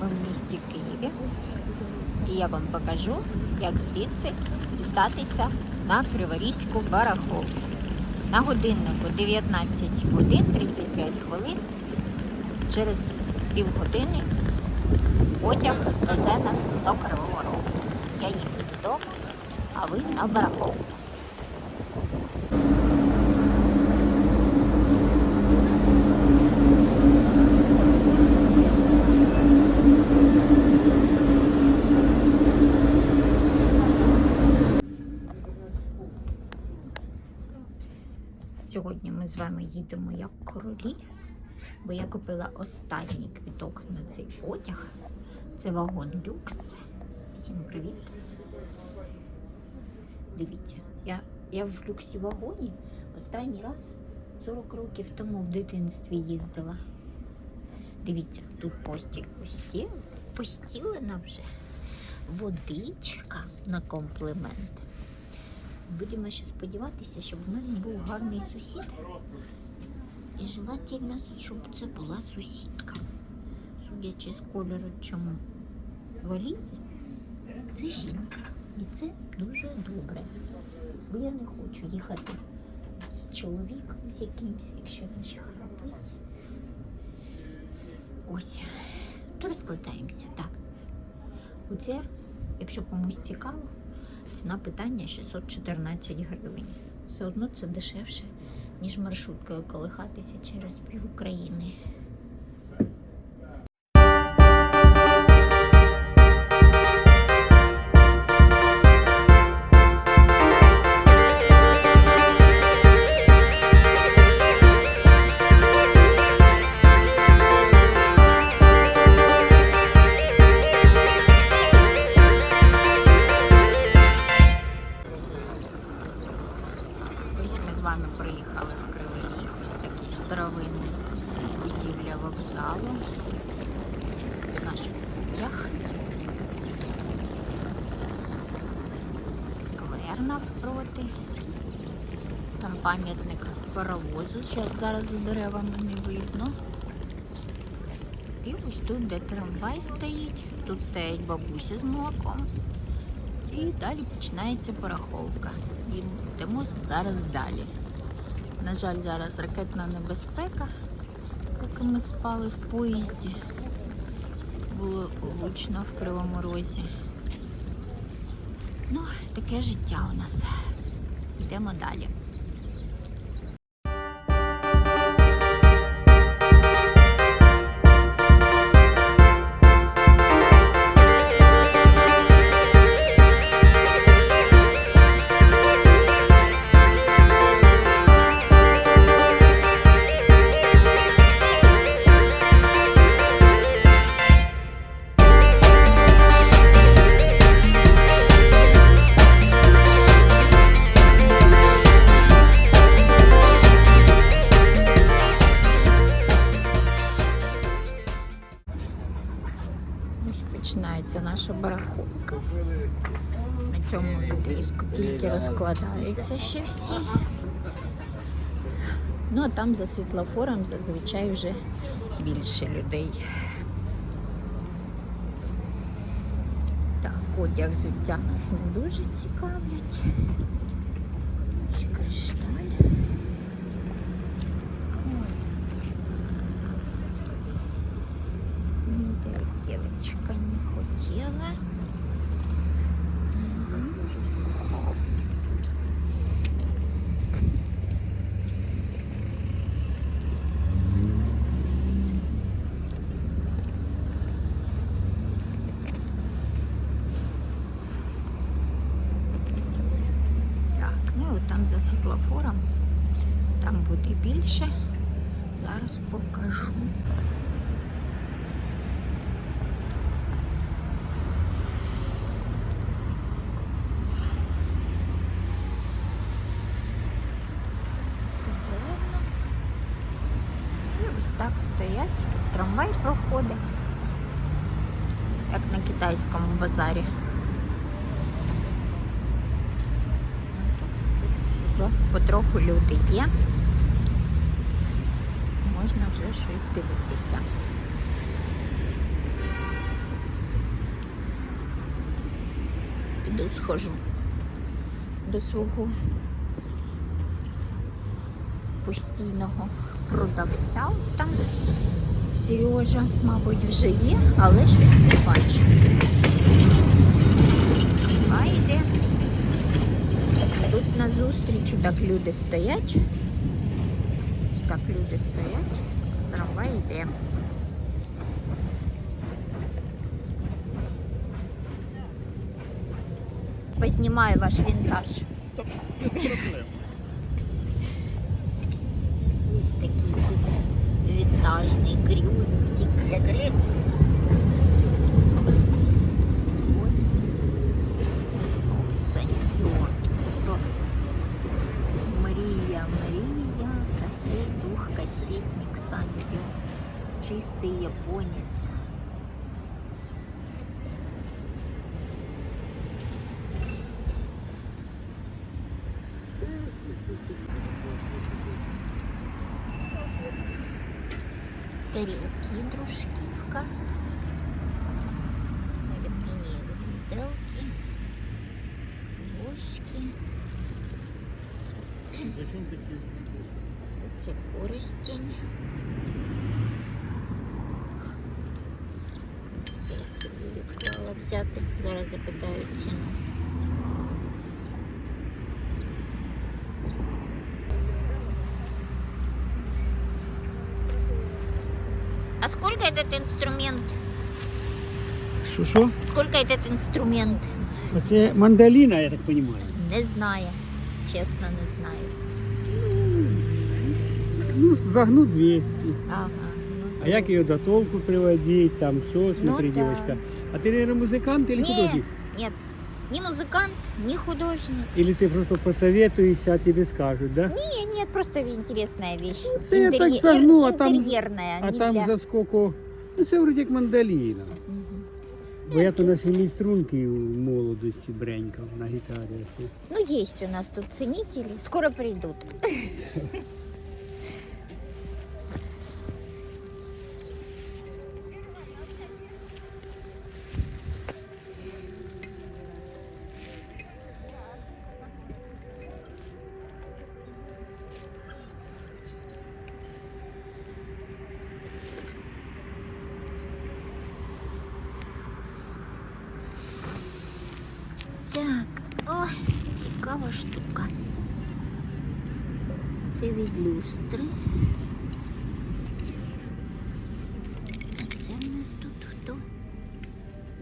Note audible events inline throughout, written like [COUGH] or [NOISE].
Ми в місті Києві. І я вам покажу, як звідси дістатися на Криворізьку барахолку. На годиннику 19 годин 35 хвилин. Через півгодини потяг везе нас до Кривого Рогу. Я їду додому, а ви на барахолку. Сьогодні ми з вами їдемо як королі, бо я купила останній квіток на цей потяг. Це вагон люкс. Всім привіт. Дивіться, я, я в люксі вагоні останній раз 40 років тому в дитинстві їздила. Дивіться, тут постіль постіл, постілена вже. Водичка на комплімент. Будемо ще сподіватися, щоб в мене був гарний сусід. І желательно, щоб це була сусідка. Судячи з кольору чому валізи, це жінка. І це дуже добре. Бо я не хочу їхати з чоловіком з якимсь, якщо він ще храпить. Ось. То розкладаємося. Так. Оце, якщо комусь цікаво, ціна питання 614 гривень. Все одно це дешевше, ніж маршруткою колихатися через пів України. Зараз за деревами не видно. І ось тут, де трамвай стоїть, тут стоять бабусі з молоком. І далі починається пораховка. Йдемо зараз далі. На жаль, зараз ракетна небезпека, поки ми спали в поїзді. Було гучно в Кривому Розі. Ну, таке життя у нас. Йдемо далі. Тільки розкладаються ще всі. Ну а там за світлофором зазвичай вже більше людей. Так, одяг взуття нас не дуже цікавлять. Кришталь. Девочка не хотела. Мгм. Так, ну і от там за світлофором, там буде більше. Зараз покажу. Так стоять. Трамвай проходить. Як на китайському базарі. Вже потроху люди є можна вже щось дивитися. Піду схожу до свого постійного продавця. Ось там Сережа, мабуть, вже є, але щось не бачу. А йде. Тут на зустрічі так люди стоять. Так люди стоять. Трамвай йде. Познімаю ваш вінтаж. Без проблем. Ось такий тут вінтажний грюнтик. Для колекции Саньор. Просто мрія, мрія, касет, двухкассетник Саньор. Чистий японець. тарелки, дружківка, це користень. Це я собі відклала взяти. Зараз запитаю ціну. А сколько этот инструмент? Що що? Сколько этот инструмент? Оце мандоліна, я так розумію. Не знаю. Чесно, не знаю. Ну, загну 200. Ага. ну А як її до толку приводити, там все, смотри, Ну, да. девочка. А ти, наверное, музикант или художник? Нет, ни музыкант, ни художник. Или ти просто посоветуєшся, а тебе скажуть, да? Не, нет, просто интересная вещь. це я так загну, а там- интерьерная, А не там для... за сколько? Ну це вроде як мандоліна. Мгм. Бо я то на сімі струнки в молодості бренькав на гітарі. Ну, есть у нас тут ценители, скоро придут. [LAUGHS] від люстри. А це в нас тут хто?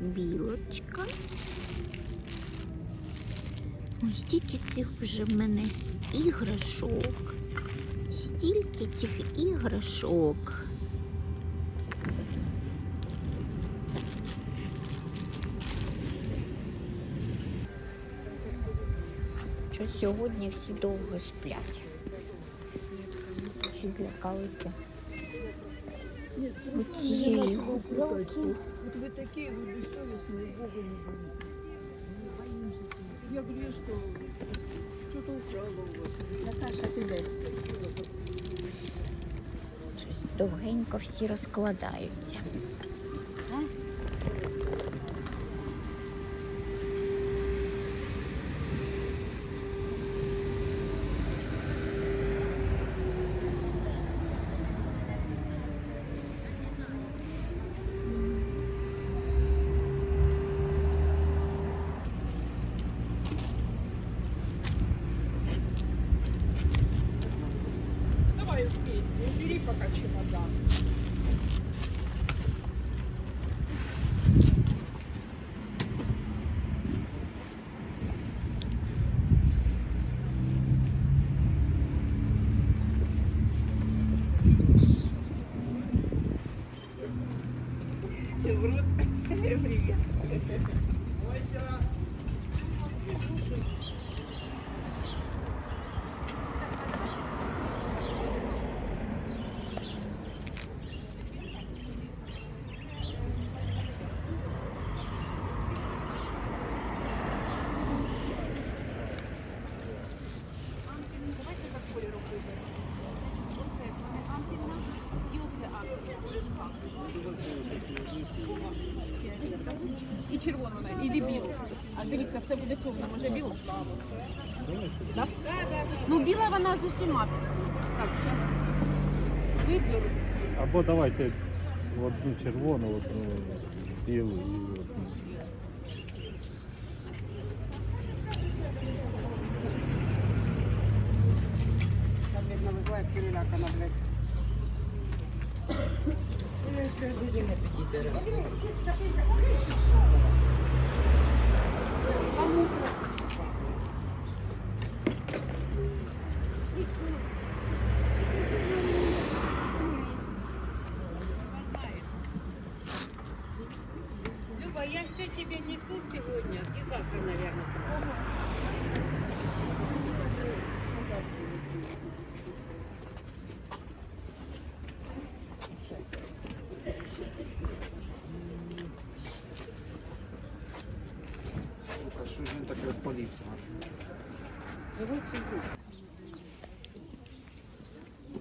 Білочка. Ой, стільки цих вже в мене іграшок. Стільки цих іграшок. що сьогодні всі довго сплять Чи злякалися у цієї гугловки. Вот вы такие, вы бессовестные, Бога не боитесь. Я говорю, что что-то украла у вас. Наташа, ты дай. Щось довгенько всі розкладаються. може білу? Да? Ну, біла вона з усіма. Так, зараз виберу. Або давайте одну червону, одну білу і одну. Там, видно, вызывает перелякана, блядь. Люба, Він?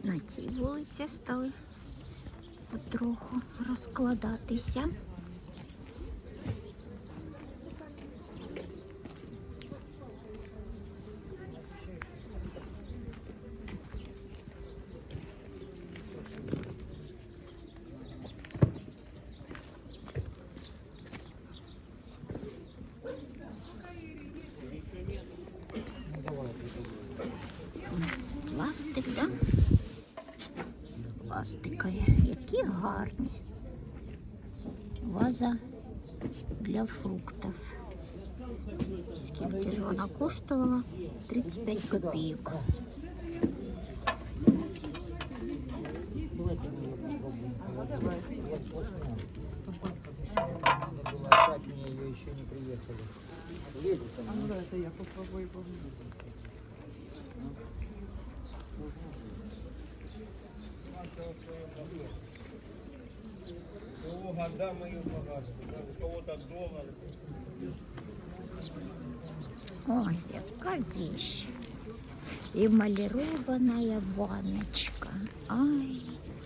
На цій вулиці стали потроху розкладатися. Скільки ж вона коштувала? 35 копійок. да, это я у кого-то доллар. Ой, яка вещь. Эмалированная ванночка. Ай,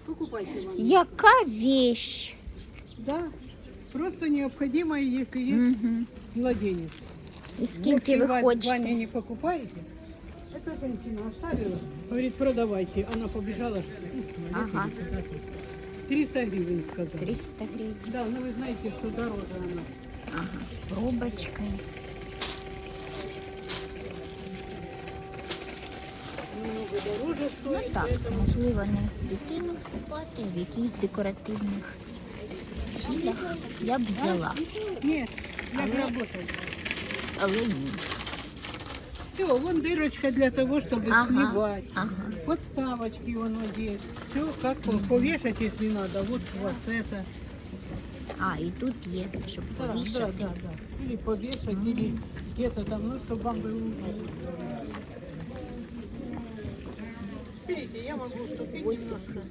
Покупайте яка вещь. Да, просто необходимо, если есть Угу. младенец. І скільки Лучше Вань- хочете? Ваня не покупаете. Эта женщина оставила, говорит, продавайте. Она побежала, что Ага. смотрите, куда тут. 300 гривен сказала. 300 гривень. Да, но вы знаете, что дороже она. Ага, з пробочкою. Ну стоит. так, поэтому- можливо, не в бікіні купати, а в якихось декоративних цілях я б взяла, Нет, я Але- работаю. але ні. Все, вон дырочка для того, чтобы Ага, сливать. ага. Подставочки вон здесь. Все, как по- повешать, если надо. Вот у вас это. А, і тут є, щоб Да, да, повішати. да, да. Или повешать, или где-то там, ну, чтобы вам было удобно. Видите, я могу уступить немножко.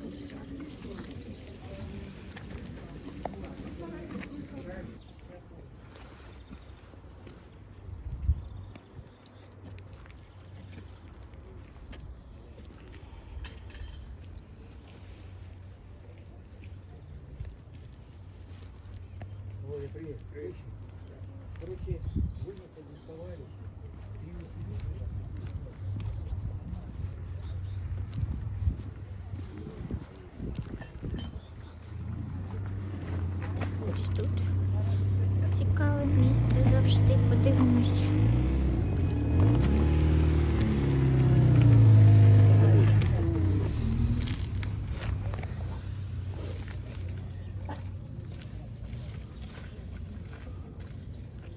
Привет, привет. Короче, вы не подоставали. Подивимося.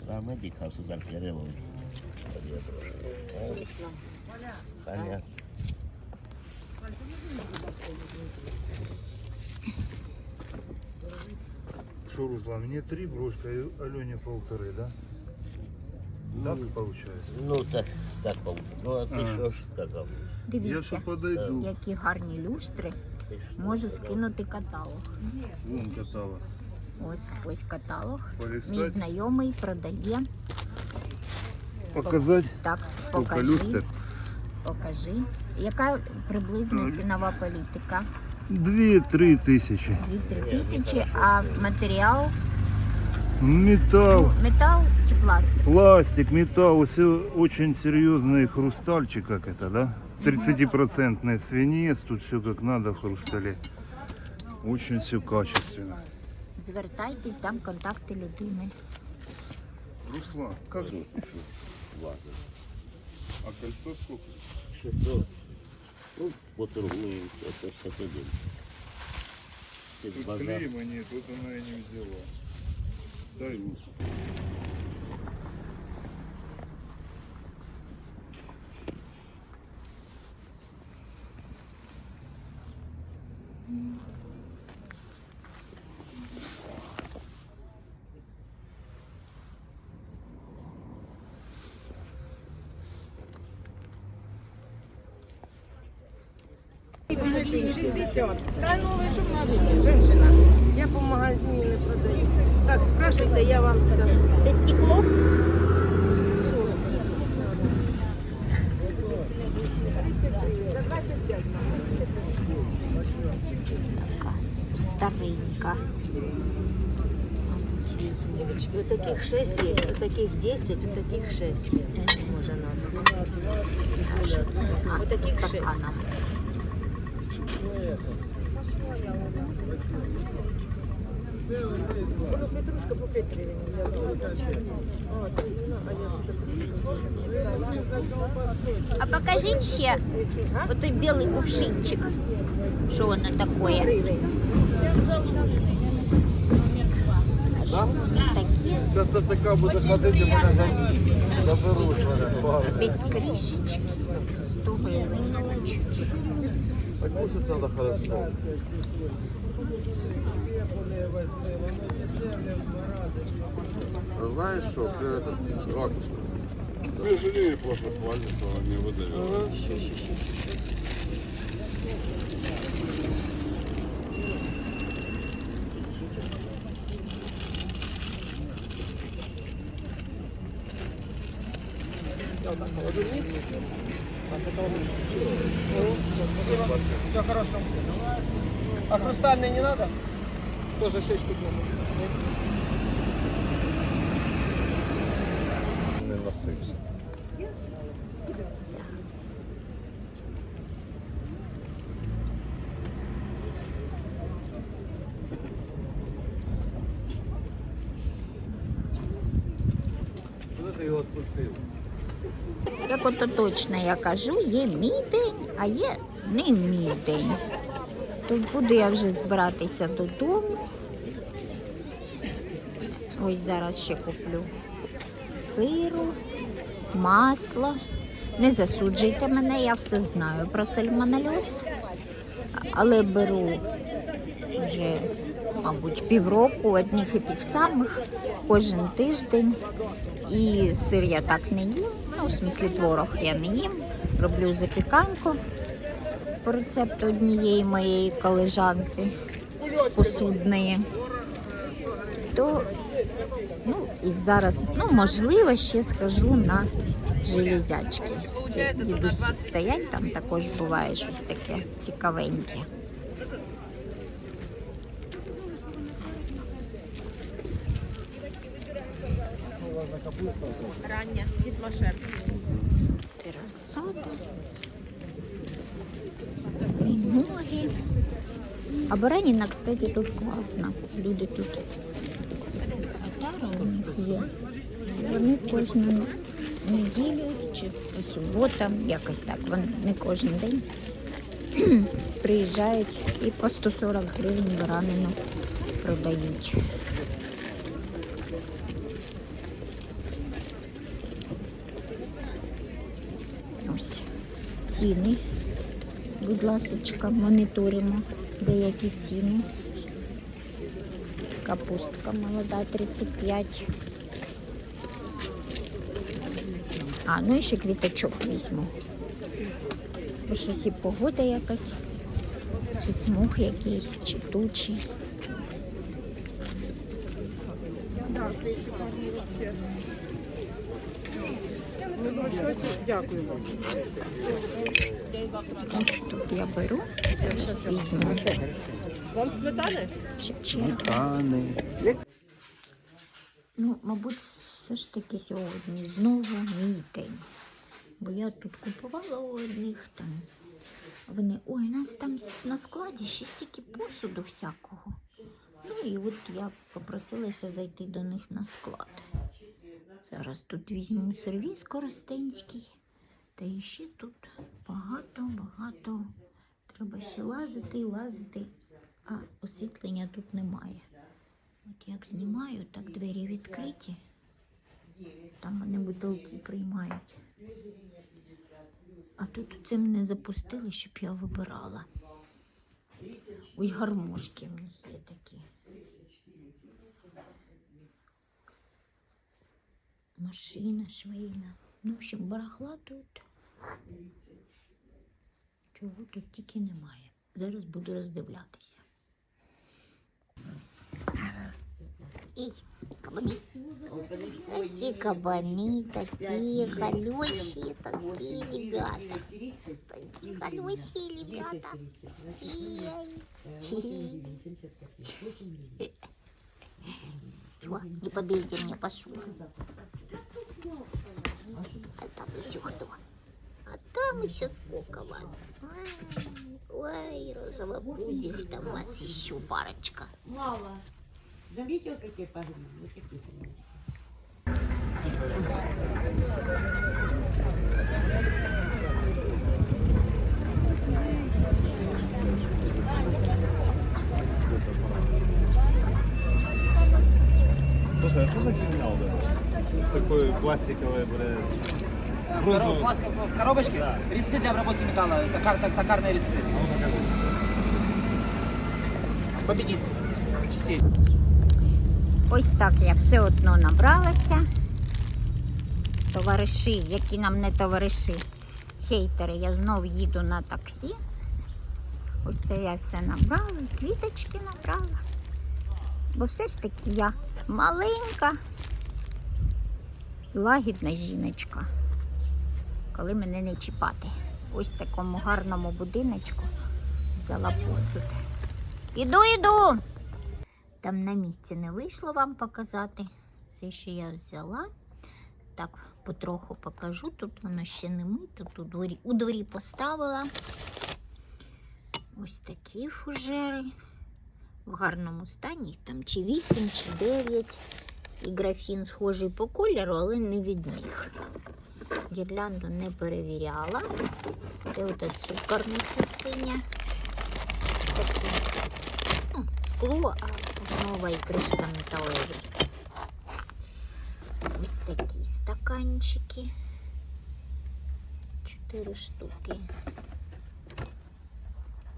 Парамедик, государь Ярелович. Понятно. Что, Руслан, мне три брошка, а Алене полторы, да? Так получается? Ну так, так получилось. Ну а ты Ага. что ж сказал? Я Дивіться, что подойду. які гарні люстри. Ты что Можу сказал? скинути каталог. Вон катала. Ось ось каталог. Мій Полистать, знайомий продає. показать, Так, сколько покажи. люстр. Покажи. Яка приблизно Ну, цінова політика? Две-три тысячи. 2-3 тисячі, а матеріал Металл, ну, метал чи пластик? пластик, металл, все очень серьезный хрустальчик, как это, да? 30% свинец, тут все как надо в хрустале. Очень все качественно. Звертайтесь, дам контакти людини. Руслан, как пишу. Ладно. А кольцо сколько? 600. Ну, поторгуем, это день. Через Тут клейма нет, вот она и не взяла. Дай руку. 60. Да ну так да я вам скажу. Это стекло? Старенько. старенька. Девочки, вот таких шесть есть, вот таких 10, вот таких шесть. Може надо. А, вот таких 6. Петрушка по 5 гривень взяла. О, то віно, а я А покажіть ще отой білий кувшинчик. Що воно таке? А що воно таке? Зараз до ТК будеш ходити, мене за- заберуть мене. Без кришечки. 100 гривень хочуть. Так кушать надо хорошо. А знаешь что, этот, ракушка. Ты жене просто хвалит, что она не выдавила. А хрустальный не надо? Тоже 6 штук надо. Не насыпься. Куди ти його відпустив? Як ото точно я кажу, є мій день, а є не мій день. То буду я вже збиратися додому. Ось зараз ще куплю сиру, масло. Не засуджуйте мене, я все знаю про сальмонельоз. Але беру вже, мабуть, півроку одних і тих самих кожен тиждень. І сир я так не їм. Ну, в смислі творог я не їм. Роблю запіканку по рецепту однієї моєї колежанки посудної. То, ну, і зараз, ну, можливо, ще схожу на железячки. Дідусі стоять, там також буває щось таке цікавеньке. Рання від Машер. Терасада. Ноги. А бараніна, кстати, тут класна. Люди тут. Отара у них є. Вони кожну неділю чи по суботам, якось так. Вони не кожен день [CLEARS THROAT] приїжджають і по 140 гривень баранину продають. Ось ціни. Будь ласочка, моніторимо деякі ціни. Капустка молода 35. А, ну і ще квіточок візьму. Бо щось і погода якась, чи смуг якийсь, чи тучі. Дякую вам. Ось тут я беру, зараз візьму. Вам сметани? Чечен. Ну, мабуть, все ж таки сьогодні знову мій день. Бо я тут купувала у одних там. Вони, ой, у нас там на складі ще стільки посуду всякого. Ну і от я попросилася зайти до них на склад. Зараз тут візьму сервіс коростенський. Та і ще тут багато-багато. Треба ще лазити і лазити, а освітлення тут немає. От як знімаю, так двері відкриті. Там вони бутилки приймають. А тут це мене запустили, щоб я вибирала. Ось гармошки в них є такі. Машина швейна. Ну, в общем, барахла тут. Чого тут тільки немає. Зараз буду роздивлятися. Эй, кабани. Эти кабаны такие колющие, такие ребята. Такие колющие ребята. Эй, Чего? Не побейте меня, пошел. А там еще кто? А там еще сколько вас? Ай, Ой, розовопузих там вас еще парочка. Мало. Заметил, какие погрузы? Вот такие Слушай, а что за фигня вот это? Такой пластиковый, блядь. Коро- пластик- Коробочки? Резцы для обработки металла, токар- ток- токарные резцы. Победит. Частей. Ось так я все одно набралася. Товариші, які нам не товариші, хейтери, я знов їду на таксі. Оце я все набрала, і квіточки набрала. Бо все ж таки я маленька лагідна жіночка, коли мене не чіпати. Ось в такому гарному будиночку взяла посуд. Іду, іду! Там на місці не вийшло вам показати. Все, що я взяла. Так, потроху покажу. Тут воно ще не мито, тут у дворі, у дворі поставила. Ось такі фужери. В гарному стані. Там чи 8, чи 9. І графін схожий по кольору, але не від них. Гірлянду не перевіряла. Де ота цукорниця синя. Ну, скло, а основа і кришка металеві. Ось такі стаканчики. Чотири штуки.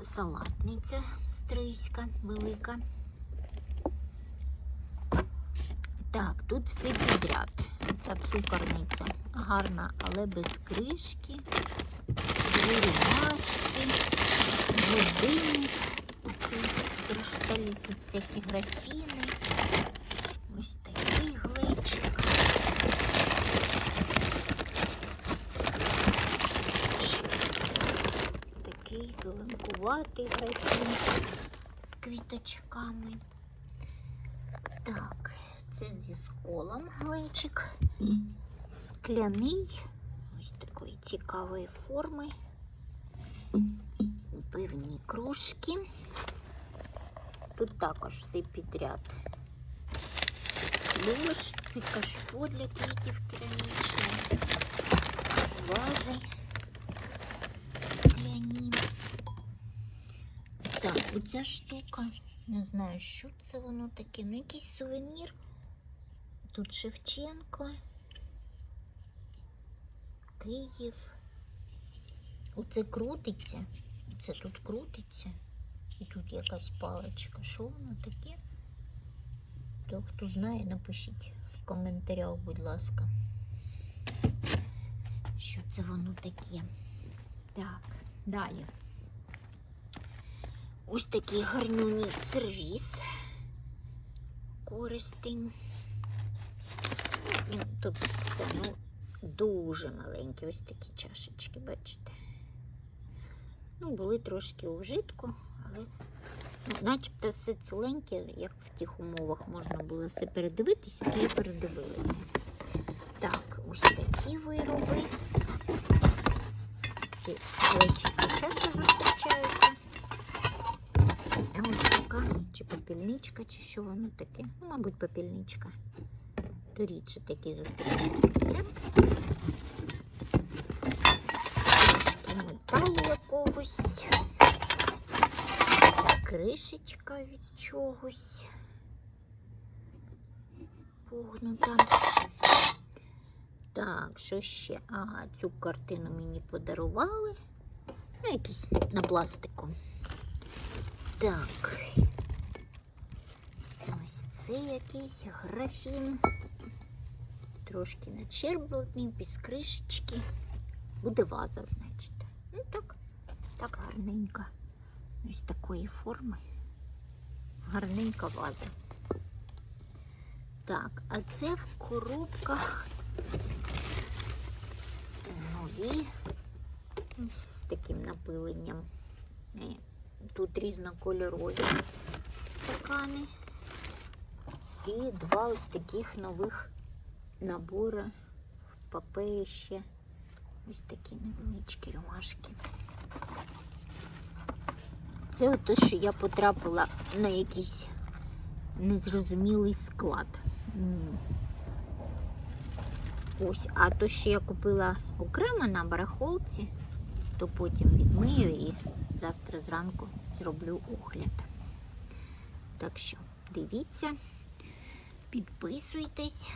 Салатниця стрийська, велика. Так, тут все підряд. Ця цукорниця гарна, але без кришки. рюмашки, годинник. Оці кришталі, тут всякі графіни. Ось такий глечик. Такий зеленкуватий графін з квіточками. Так, це зі сколом глечик. Скляний, ось такої цікавої форми. Пивні кружки. Тут також все підряд. Ключ, це кашпо для квітів керамічне, вази оця штука, не знаю, що це воно таке. Ну, якийсь сувенір. Тут Шевченко, Київ. Оце крутиться. Це тут крутиться. І тут якась паличка. Що воно таке? То хто знає, напишіть в коментарях, будь ласка. Що це воно таке? Так, далі. Ось такий гарнюній сервіс. Користень. Тут все, ну, дуже маленькі, ось такі чашечки, бачите. Ну, були трошки у вжитку, але ну, начебто все ціленьке, як в тих умовах можна було все передивитися, то я передивилася. Так, ось такі вироби. Ці глечики часто зустрічаються. Чи попільничка, чи що воно таке. Ну, мабуть, попільничка. То рідше такі зустрічаються. Трошки металу якогось. Кришечка від чогось. Погнута. Так, що ще? Ага, цю картину мені подарували. Ну, якісь на пластику. Так. Ось це якийсь графін. Трошки начерблотний, без кришечки. Буде ваза, значить. Ну так, так гарненько. Ось такої форми. Гарненька ваза. Так, а це в коробках нові з таким напиленням. Е, Тут різнокольорові стакани. І два ось таких нових набори в папері ще. Ось такі невеличкі рюмашки. Це те, що я потрапила на якийсь незрозумілий склад. Ось, а то, що я купила окремо на барахолці, то потім відмию і завтра зранку зроблю огляд. Так що дивіться, підписуйтесь,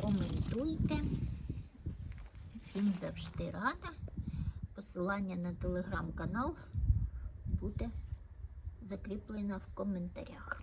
коментуйте. Всім завжди рада. Посилання на телеграм-канал буде закріплено в коментарях.